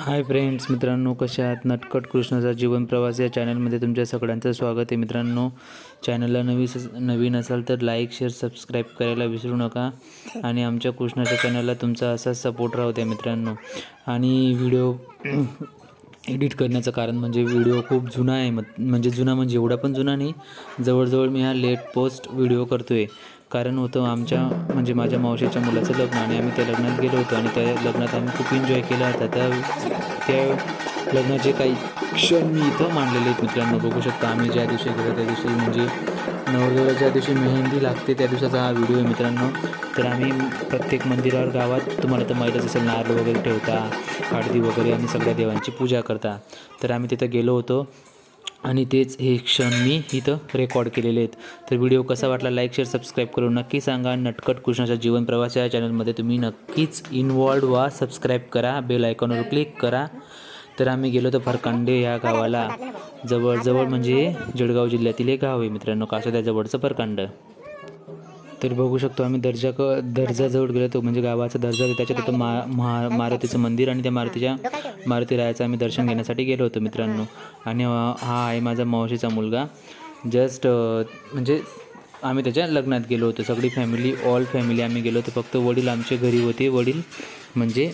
Hi friends मित्रांनो कशा आहात? नटकट कृष्णाचा जीवन प्रवास या चॅनलमध्ये तुमच्या सगळ्यांचं स्वागत आहे. मित्रांनो चॅनलला नवी नवीन असाल तर लाईक शेअर सबस्क्राईब करायला विसरू नका. आणि आमच्या कृष्णाच्या चॅनलला तुमचा असाच सपोर्ट राहू द्या मित्रांनो. आणि व्हिडिओ एडिट करण्याचं कारण म्हणजे व्हिडिओ खूप जुना आहे. मग म्हणजे जुना म्हणजे एवढा पण जुना नाही. जवळजवळ मी हा लेट पोस्ट व्हिडिओ करतो आहे कारण होतं आमच्या म्हणजे माझ्या मावशीच्या मुलाचं लग्न आणि आम्ही त्या लग्नात गेलो होतो आणि त्या लग्नात आम्ही खूप एन्जॉय केला होता. त्या त्या लग्नाचे काही क्षण मी इथं मांडलेले आहेत मित्रांनो बघू शकता आम्ही ज्या दिवशी गेलो त्या दिवशी म्हणजे नवरदेवाच्या दिवशी मेहंदी लागते त्या दिवसाचा हा व्हिडिओ आहे मित्रांनो. तर आम्ही प्रत्येक मंदिरावर गावात तुम्हाला तर माहीतच असेल नारळ वगैरे ठेवता हळदी वगैरे आणि सगळ्या देवांची पूजा करता. तर आम्ही तिथं गेलो होतो. आणि तेच हे क्षण मी इथं रेकॉर्ड केलेले आहेत. तर व्हिडिओ कसा वाटला लाईक शेअर सबस्क्राईब करून नक्की सांगा. नटकट कृष्णाच्या जीवन प्रवास या चॅनलमध्ये तुम्ही नक्कीच इन्वॉल्ड व्हा. सबस्क्राईब करा. बेल आयकॉनवर क्लिक करा. तर आम्ही गेलो तर फरकांडे ह्या गावाला. जवळजवळ म्हणजे जळगाव जिल्ह्यातील एक गाव आहे मित्रांनो. कासोद्याजवळचं फरकांड? तर बघू शकतो आम्ही दर्जा क दर्जाजवळ गेलो तो म्हणजे गावाचा दर्जा त्याच्यात होतं मा महा मारुतीचं मंदिर आणि त्या मारुतीच्या मारुती रायाचं आम्ही दर्शन घेण्यासाठी गेलो होतो मित्रांनो. आणि हा आहे माझा मावशीचा मुलगा. जस्ट म्हणजे आम्ही त्याच्या लग्नात गेलो होतो. सगळी फॅमिली ऑल फॅमिली आम्ही गेलो होतो. फक्त वडील आमचे घरी होते. वडील म्हणजे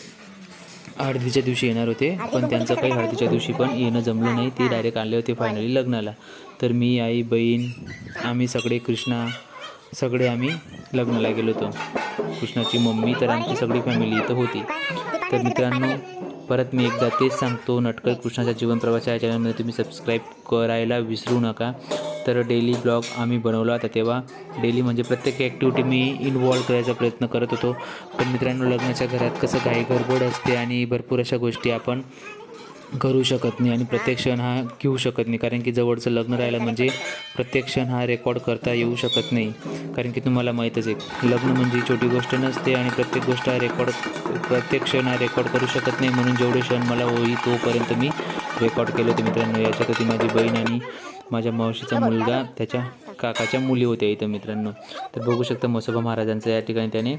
हळदीच्या दिवशी येणार होते. पण त्यांचं काही हळदीच्या दिवशी पण येणं जमलं नाही. ते डायरेक्ट आले होते फायनली लग्नाला. तर मी आई बहीण आम्ही सगळे कृष्णा सगळे आम्ही लग्नाला गेलो होतो. कृष्णाची मम्मी तर आमची सगळी फॅमिली इथं होती. तर मित्रांनो परत मी एकदा तेच सांगतो नटकर कृष्णाच्या जीवन प्रवास या चॅनलमध्ये तुम्ही सबस्क्राईब करायला विसरू नका. तर डेली ब्लॉग आम्ही बनवला होता तेव्हा. डेली म्हणजे प्रत्येक ॲक्टिव्हिटी मी इन्वॉल्व करायचा प्रयत्न करत होतो. पण मित्रांनो लग्नाच्या घरात कसं काही गडबड असते आणि भरपूर अशा गोष्टी आपण करू शकत नाही आणि प्रत्येक क्षण हा घेऊ शकत नाही. कारण की जवळचं लग्न राहिलं म्हणजे प्रत्येक क्षण हा रेकॉर्ड करता येऊ शकत नाही. कारण की तुम्हाला माहीतच आहे लग्न म्हणजे छोटी गोष्ट नसते आणि प्रत्येक गोष्ट हा रेकॉर्ड प्रत्येक क्षण हा रेकॉर्ड करू शकत नाही. म्हणून जेवढे क्षण मला होईल तोपर्यंत मी रेकॉर्ड केले होते मित्रांनो. याच्यात होती माझी बहीण आणि माझ्या मावशीचा मुलगा त्याच्या काकाच्या मुली होत्या इथं मित्रांनो. तर बघू शकता मसोबा महाराजांचं या ठिकाणी त्याने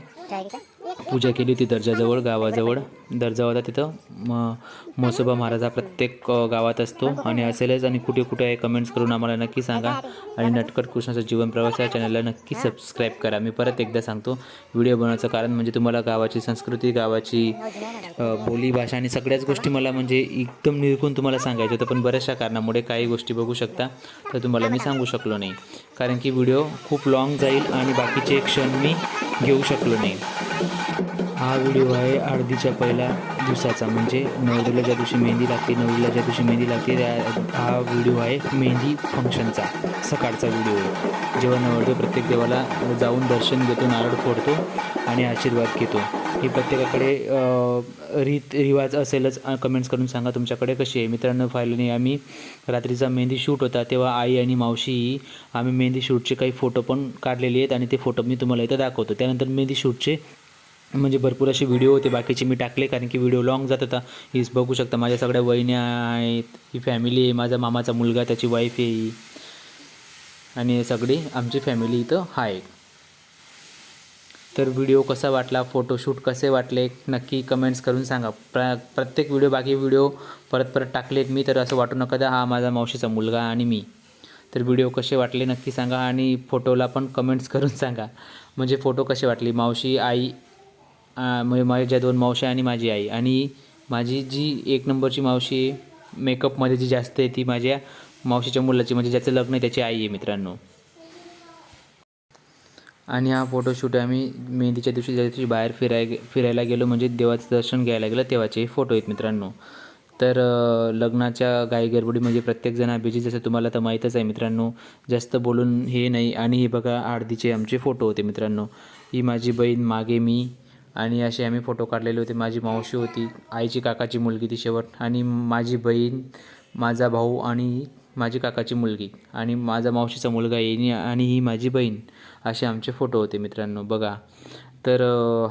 पूजा केली होती दर्जाजवळ गावाजवळ. दर्जा होता तिथं म म्हसोबा महाराज हा प्रत्येक गावात असतो आणि असेलच आणि कुठे कुठे आहे कमेंट्स करून आम्हाला नक्की सांगा. आणि नटकट कृष्णाचा जीवन प्रवास या चॅनलला नक्की सबस्क्राईब करा. मी परत एकदा सांगतो व्हिडिओ बनवायचं कारण म्हणजे तुम्हाला गावाची संस्कृती गावाची बोलीभाषा बोली भाषा आणि सगळ्याच गोष्टी मला म्हणजे एकदम निरखून तुम्हाला सांगायचं होतं. पण बऱ्याचशा कारणामुळे काही गोष्टी बघू शकता तर तुम्हाला मी सांगू शकलो नाही. कारण की व्हिडिओ खूप लॉंग जाईल आणि बाकीचे क्षण मी घेऊ शकलो नाही. हा व्हिडिओ आहे हळदीच्या पहिल्या दिवसाचा म्हणजे नवरीला ज्या दिवशी मेहंदी लागते नवरीला ज्या दिवशी मेहंदी लागते त्या हा व्हिडिओ आहे मेहंदी फंक्शनचा सकाळचा व्हिडिओ आहे. जेव्हा नवरदेव प्रत्येक देवाला जाऊन दर्शन घेतो नारळ फोडतो आणि आशीर्वाद घेतो. ही प्रत्येकाकडे रीत रिवाज असेलच कमेंट्स करून सांगा तुमच्याकडे कशी आहे. मित्रांनो फायनली आम्ही रात्रीचा मेहंदी शूट होता तेव्हा आई आणि मावशी आम्ही मेहंदी शूटचे काही फोटो पण काढलेले आहेत आणि ते फोटो मी तुम्हाला इथं दाखवतो. त्यानंतर मेहंदी शूटचे म्हणजे भरपूर असे व्हिडिओ होते बाकीचे मी टाकले कारण की व्हिडिओ लॉंग जात होता हीच बघू शकता माझ्या सगळ्या वहिन्या आहेत ही फॅमिली आहे माझा मामाचा मुलगा त्याची वाईफ आहे ही. आणि सगळी आमची फॅमिली इथं आहे. तर व्हिडिओ कसा वाटला फोटोशूट कसे वाटले नक्की कमेंट्स करून सांगा. प्र प्रत्येक व्हिडिओ बाकी व्हिडिओ परत परत टाकलेत मी तर असं वाटू नका हा माझा मावशीचा मुलगा आणि मी. तर व्हिडिओ कसे वाटले नक्की सांगा आणि फोटोला पण कमेंट्स करून सांगा. म्हणजे फोटो कसे वाटले मावशी आई म्हणजे माझ्या दोन मावश्या आणि माझी आई. आणि माझी जी एक नंबरची मावशी मेकअपमध्ये जी जास्त आहे ती माझ्या मावशीच्या मुलाची म्हणजे ज्याचं लग्न आहे त्याची आई आहे मित्रांनो. आणि हा फोटोशूट आम्ही मेहंदीच्या दिवशी ज्या दिवशी बाहेर फिराय फिरायला गेलो म्हणजे देवाचं दर्शन घ्यायला गेलं तेव्हाचे फोटो आहेत मित्रांनो. तर लग्नाच्या गाई गडबडी म्हणजे प्रत्येकजण बिझी जसं तुम्हाला तर माहीतच आहे मित्रांनो जास्त बोलून हे नाही. आणि हे बघा आळदीचे आमचे फोटो होते मित्रांनो. ही माझी बहीण मागे मी आणि असे आम्ही फोटो काढलेले होते. माझी मावशी होती आईची काकाची मुलगी ती शेवट. आणि माझी बहीण माझा भाऊ आणि माझी काकाची मुलगी आणि माझा मावशीचा मुलगा येईनी आणि ही माझी बहीण असे आमचे फोटो होते मित्रांनो. बघा. तर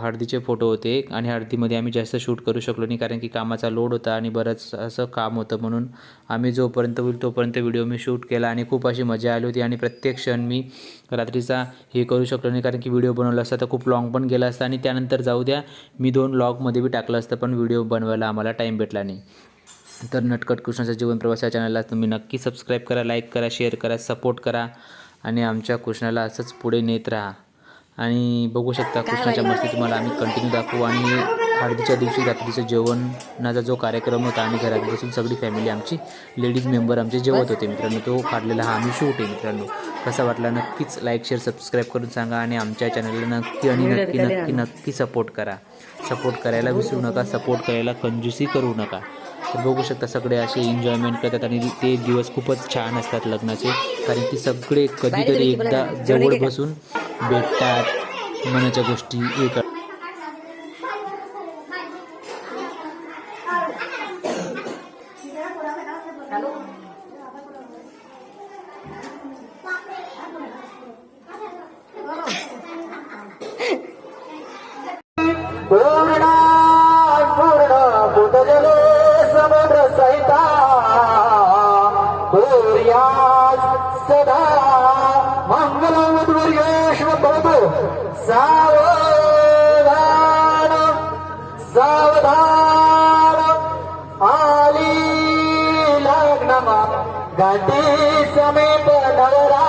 हळदीचे फोटो होते आणि हळदीमध्ये आम्ही जास्त शूट करू शकलो नाही कारण की कामाचा लोड होता आणि बरंच असं काम होतं म्हणून आम्ही जोपर्यंत होईल तोपर्यंत व्हिडिओ मी शूट केला आणि खूप अशी मजा आली होती आणि प्रत्येक क्षण मी रात्रीचा हे करू शकलो नाही कारण की व्हिडिओ बनवला असता तर खूप लॉंग पण गेला असता आणि त्यानंतर जाऊ द्या मी दोन लॉगमध्ये बी टाकलं असतं पण व्हिडिओ बनवायला आम्हाला टाईम भेटला नाही. तर नटकट कृष्णाचा जीवन प्रवास या चॅनलला तुम्ही नक्की सबस्क्राईब करा लाईक करा शेअर करा सपोर्ट करा आणि आमच्या कृष्णाला असंच पुढे नेत राहा. आणि बघू शकता कृष्णाच्या मस्ती तुम्हाला आम्ही कंटिन्यू दाखवू आणि हळदीच्या दिवशी रात्रीचं जेवणाचा जो कार्यक्रम होता आणि घरात बसून सगळी फॅमिली आमची लेडीज मेंबर आमचे जेवत होते मित्रांनो. तो काढलेला हा आम्ही शूट आहे मित्रांनो. कसा वाटला नक्कीच लाईक शेअर सबस्क्राईब करून सांगा आणि आमच्या चॅनलला नक्की आणि नक्की नक्की नक्की सपोर्ट करा. सपोर्ट करायला विसरू नका सपोर्ट करायला कंजूसी करू नका. तर बघू शकता सगळे असे एन्जॉयमेंट करतात आणि ते दिवस खूपच छान असतात लग्नाचे. कारण की सगळे कधीतरी एकदा जवळ बसून भेटतात मनाच्या गोष्टी हे গেল ও রে না ও রে না কোথায় গেল గతి సమేత నగరా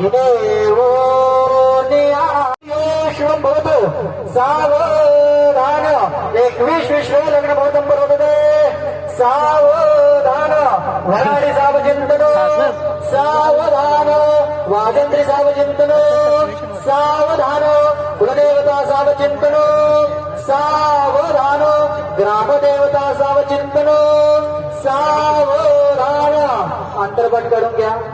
ఇదేవో భవతు సావో దాన. విష్ విశ్వే లగ్న భవతం పర్వదే సావో దాన. వరాడి సావచింతను. సావధాన వాజంత్రి సావచింతను. సావధాన కులదేవతా సావచింతను. सावचिंतनो करून घ्या.